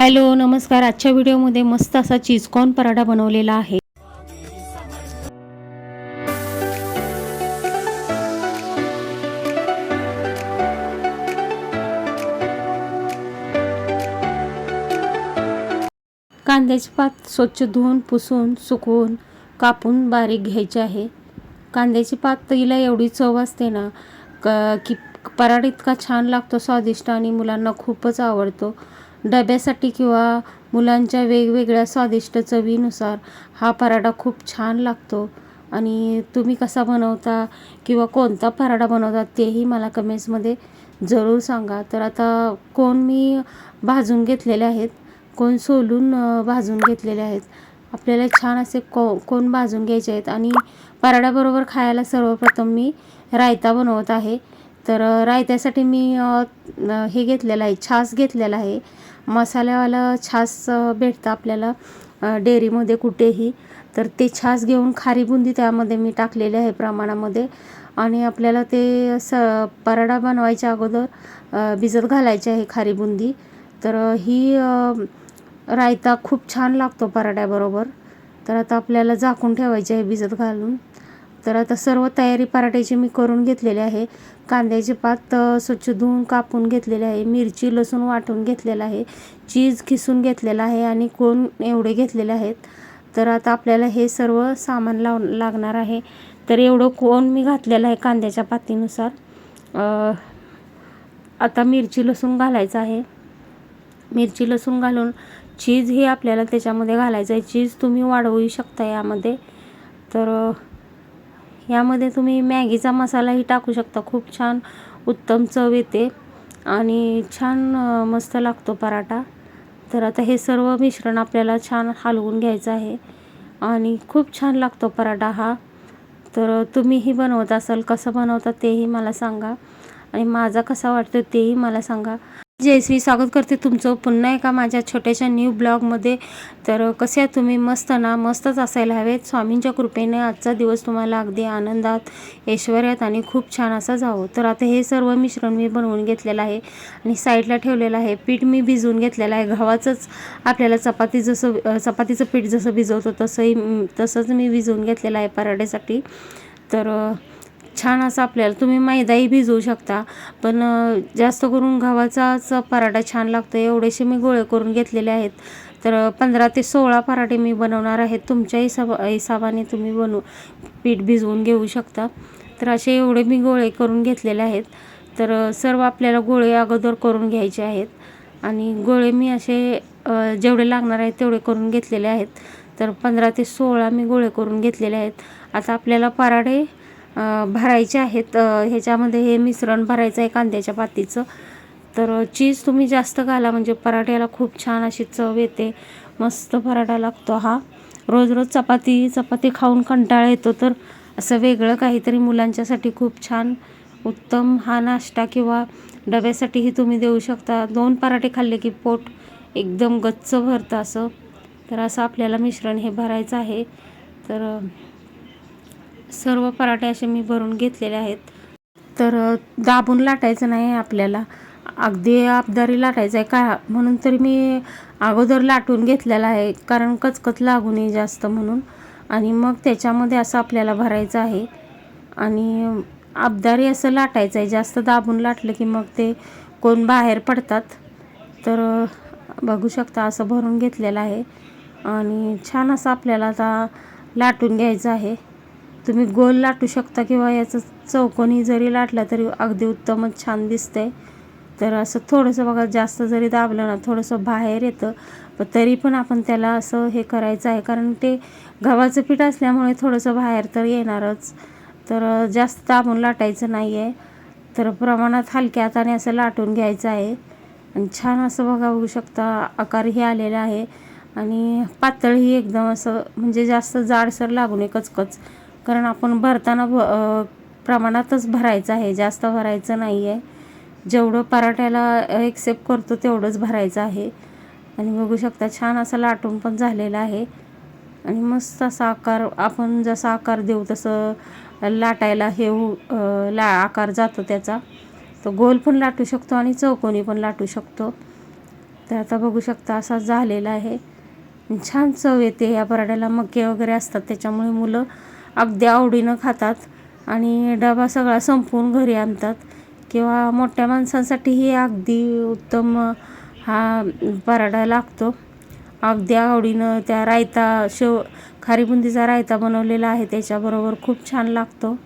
Hello नमस्कार. आजच्या व्हिडिओमध्ये मस्त असा चीजकॉर्न पराठा बनवलेला आहे. कांद्याची पात स्वच्छ धुवून पुसून सुकवून कापून बारीक घ्यायचे आहे. कांद्याची पात हिला एवढी चव असते ना क की पराठा इतका छान लागतो स्वादिष्ट आणि मुलांना खूपच आवडतो. डब्यासाठी किंवा मुलांच्या वेगवेगळ्या स्वादिष्ट चवीनुसार हा पराठा खूप छान लागतो. आणि तुम्ही कसा बनवता किंवा कोणता पराठा बनवता तेही मला कमेंट्समध्ये जरूर सांगा. तर आता कोण मी भाजून घेतलेले आहेत? कोण सोलून भाजून घेतलेले आहेत? आपल्याला छान असे को कोण भाजून घ्यायचे आहेत? आणि पराठ्याबरोबर खायला सर्वप्रथम मी रायता बनवत आहे. तर रायत्यासाठी मी हे घेतलेलं आहे छास घेतलेला आहे. मसाल्यावाला छास भेटतं आपल्याला डेअरीमध्ये कुठेही. तर ते छास घेऊन खारी बुंदी त्यामध्ये मी टाकलेली आहे प्रमाणामध्ये. आणि आपल्याला ते स पराठा बनवायच्या अगोदर भिजत घालायची आहे खारी बुंदी. तर ही रायता खूप छान लागतो पराठ्याबरोबर. तर आता आपल्याला झाकून ठेवायचे आहे भिजत घालून. तर आता सर्व तयारी पराठ्याची मी करून घेतलेली आहे. कांद्याचे पात स्वच्छ धुवून कापून घेतलेले आहे. मिरची लसूण वाटून घेतलेलं आहे. चीज खिसून घेतलेलं आहे आणि कोण एवढे घेतलेले आहेत. तर आता आपल्याला हे सर्व सामान लाव लागणार आहे. तर एवढं कोण मी घातलेलं आहे कांद्याच्या पातीनुसार. आता मिरची लसूण घालायचं आहे. मिरची लसूण घालून चीज हे आपल्याला त्याच्यामध्ये घालायचं आहे. चीज तुम्ही वाढवू शकता यामध्ये. तर यामध्ये तुम्ही मॅगीचा मसालाही टाकू शकता. खूप छान उत्तम चव येते आणि छान मस्त लागतो पराठा. तर आता हे सर्व मिश्रण आपल्याला छान हलवून घ्यायचं आहे आणि खूप छान लागतो पराठा हा. तर तुम्हीही बनवत असाल कसं बनवता तेही मला सांगा आणि माझा कसा वाटतो तेही मला सांगा. जयश्री स्वागत करते तुमचं. पुन्हा एका माझ्या छोट्याशा न्यू ब्लॉगमध्ये तर कसे तुम्ही? मस्त ना? मस्तच असायला हवेत. स्वामींच्या कृपेने आजचा दिवस तुम्हाला अगदी आनंदात ऐश्वर्यात आणि खूप छान असा जावं तर आता हे सर्व मिश्रण मी बनवून घेतलेलं आहे आणि साईडला ठेवलेलं आहे. पीठ मी भिजवून घेतलेलं आहे. गव्हाचंच आपल्याला चपाती जसं चपातीचं पीठ जसं भिजवतो तसंही तसंच मी भिजवून घेतलेलं आहे पराठ्यासाठी. तर छान असं आपल्याला तुम्ही मैदाही भिजवू शकता. पण जास्त करून गव्हाचाच पराठा छान लागतो. एवढेसे मी गोळे करून घेतलेले आहेत. तर पंधरा ते सोळा पराठे मी बनवणार आहेत तुमच्या हिसाब हिसाबाने तुम्ही बनवू पीठ भिजवून घेऊ शकता. तर असे एवढे मी गोळे करून घेतलेले आहेत. तर सर्व आपल्याला गोळे अगोदर करून घ्यायचे आहेत. आणि गोळे मी असे जेवढे लागणार आहेत तेवढे करून घेतलेले आहेत. तर पंधरा ते सोळा मी गोळे करून घेतलेले आहेत. आता आपल्याला पराठे भरायचे आहेत. ह्याच्यामध्ये हे मिश्रण भरायचं आहे कांद्याच्या पातीचं. तर चीज तुम्ही जास्त घाला म्हणजे पराठ्याला खूप छान अशी चव येते. मस्त पराठा लागतो हा. रोज रोज चपाती चपाती खाऊन कंटाळा येतो. तर असं वेगळं काहीतरी मुलांच्यासाठी खूप छान उत्तम हा नाश्ता किंवा डब्यासाठीही तुम्ही देऊ शकता. दोन पराठे खाल्ले की पोट एकदम गच्च भरतं असं. तर असं आपल्याला मिश्रण हे भरायचं आहे. तर सर्व पराठे असे मी भरून घेतलेले आहेत. तर दाबून लाटायचं नाही आपल्याला. अगदी आपदारी लाटायचं आहे. का? म्हणून तरी मी अगोदर लाटून घेतलेला आहे. कारण कचकच लागू नये जास्त म्हणून. आणि मग त्याच्यामध्ये असं आपल्याला भरायचं आहे. आणि आबदारी असं लाटायचं आहे. जास्त दाबून लाटलं की मग ते कोण बाहेर पडतात. तर बघू शकता असं भरून घेतलेलं आहे. आणि छान असं आपल्याला आता लाटून घ्यायचं आहे. तुम्ही गोल लाटू शकता किंवा याचं चौकोनी जरी लाटला तरी अगदी उत्तमच छान दिसतंय. तर असं थोडंसं बघा जास्त जरी दाबलं ना थोडंसं बाहेर येतं. पण तरी पण आपण त्याला असं हे करायचं आहे. कारण ते गव्हाचं पीठ असल्यामुळे थोडंसं बाहेर तर येणारच. तर जास्त दाबून लाटायचं नाही आहे तर प्रमाणात हलक्या हाताने असं लाटून घ्यायचं आहे. आणि छान असं बघा बघू शकता आकारही आलेला आहे. आणि पातळही एकदम असं म्हणजे जास्त जाडसर लागून नये कचकच. कारण आपण भरताना भ प्रमाणातच भरायचं आहे जास्त भरायचं नाही आहे जेवढं पराठ्याला एक्सेप्ट करतो तेवढंच भरायचं आहे. आणि बघू शकता छान असं लाटून पण झालेलं आहे. आणि मस्त असा आकार आपण जसा आकार देऊ तसं लाटायला हे ला आकार जातो त्याचा. तो गोल पण लाटू शकतो आणि चौकोनी पण लाटू शकतो. तर आता बघू शकता असा झालेला आहे. छान चव येते या पराठ्याला. मके वगैरे असतात त्याच्यामुळे मुलं अगदी आवडीनं खातात आणि डबा सगळा संपवून घरी आणतात. किंवा मोठ्या माणसांसाठीही अगदी उत्तम हा पराठा लागतो. अगदी आवडीनं त्या रायता शेव खारी बुंदीचा रायता बनवलेला आहे त्याच्याबरोबर खूप छान लागतो.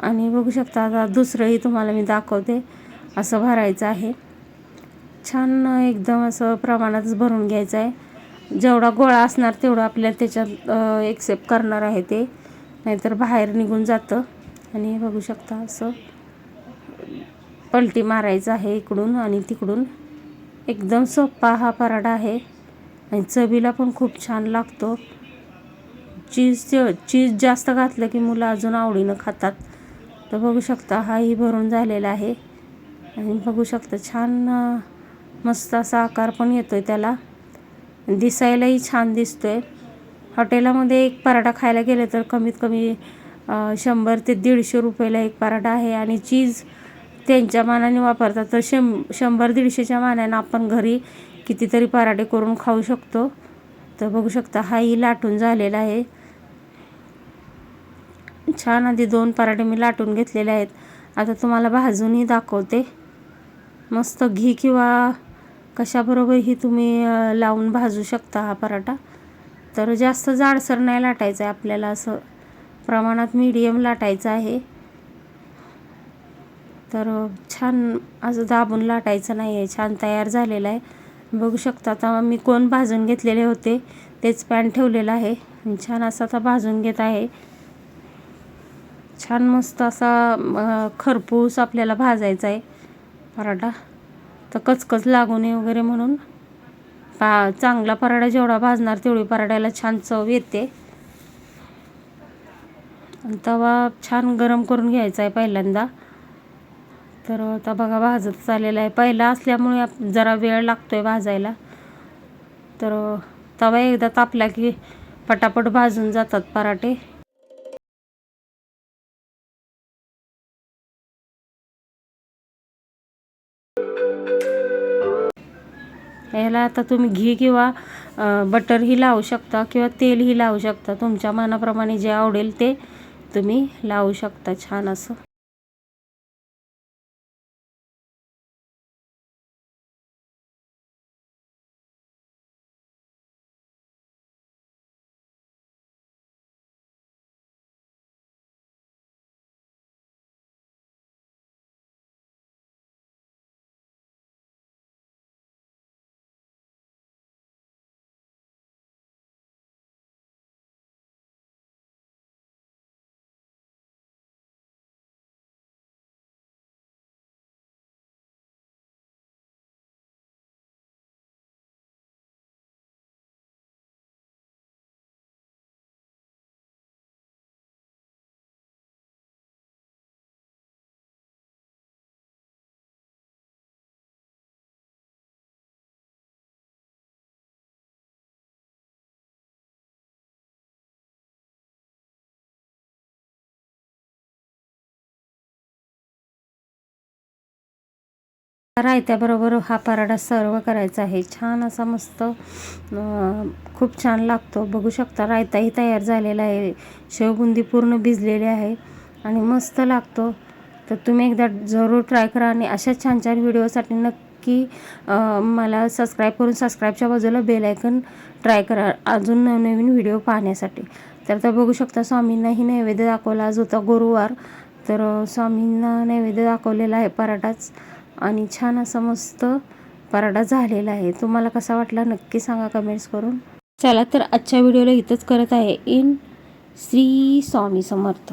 आणि बघू शकता आता दुसरंही तुम्हाला मी दाखवते. असं भरायचं आहे. छान एकदम असं प्रमाणातच भरून घ्यायचं आहे. जेवढा गोळा असणार तेवढं आपल्याला त्याच्यात एक्सेप्ट करणार आहे ते. नाहीतर बाहेर निघून जातं. आणि बघू शकता असं पलटी मारायचं आहे इकडून आणि तिकडून. एकदम सोप्पा हा पराठा आहे. आणि चवीला पण खूप छान लागतो. चीज चीज जास्त घातलं की मुलं अजून आवडीनं खातात. तर बघू शकता हाही भरून झालेला आहे. आणि बघू शकता छान मस्त असा आकार पण येतो आहे त्याला. दिसायलाही छान दिसतो आहे हॉटेलामध्ये एक पराठा खायला गेले तर कमीत कमी शंभर ते दीडशे रुपयाला एक पराठा आहे आणि चीज त्यांच्या मानाने वापरतात. तर शं शंभर दीडशेच्या मानानं आपण घरी कितीतरी पराठे करून खाऊ शकतो. तर बघू शकता हाही लाटून झालेला आहे. छान आधी दोन पराठे मी लाटून घेतलेले आहेत. आता तुम्हाला भाजूनही दाखवते. मस्त घी किंवा कशाबरोबरही तुम्ही लावून भाजू शकता हा पराठा. तर जास्त जाडसर नाही लाटायचं आहे आपल्याला असं प्रमाणात मीडियम लाटायचं आहे. तर छान असं दाबून लाटायचं नाही आहे छान तयार झालेलं आहे. बघू शकता आता मी कोण भाजून घेतलेले होते तेच पॅन ठेवलेलं आहे. छान असं आता भाजून घेत आहे. छान मस्त असा खरपूस आपल्याला भाजायचा आहे. पराठा. तर कचकच लागू नये वगैरे म्हणून. पा चांगला पराठा जेवढा भाजणार तेवढी पराठ्याला छान चव येते. तवा छान गरम करून घ्यायचा आहे पहिल्यांदा. तर आता बघा भाजत चाललेला आहे. पहिला असल्यामुळे जरा वेळ लागतो आहे भाजायला. तर तवा एकदा तापला की पटापट भाजून जातात पराठे. ह्याला आता तुम्ही घी किंवा बटरही लावू शकता किंवा तेलही लावू शकता. तुमच्या मनाप्रमाणे जे आवडेल ते तुम्ही लावू शकता छान असं. रायत्याबरोबर हा पराठा सर्व करायचा आहे. छान असा मस्त खूप छान लागतो. बघू शकता रायताही तयार झालेला आहे. शेवबुंदी पूर्ण भिजलेली आहे आणि मस्त लागतो. तर तुम्ही एकदा जरूर ट्राय करा आणि अशा छान छान व्हिडिओसाठी नक्की मला सबस्क्राईब करून सबस्क्राईबच्या बाजूला बेल आयकन ट्राय करा. अजून नवनवीन व्हिडिओ पाहण्यासाठी. तर तर बघू शकता स्वामींनाही नैवेद्य दाखवला आज होता गुरुवार. तर स्वामींना नैवेद्य दाखवलेला आहे पराठाच. आणि छान असा मस्त पराठा झालेला आहे. तुम्हाला कसा वाटला नक्की सांगा कमेंट्स करून. चला तर आजच्या व्हिडिओला इथंच करत आहे. इन श्री स्वामी समर्थ.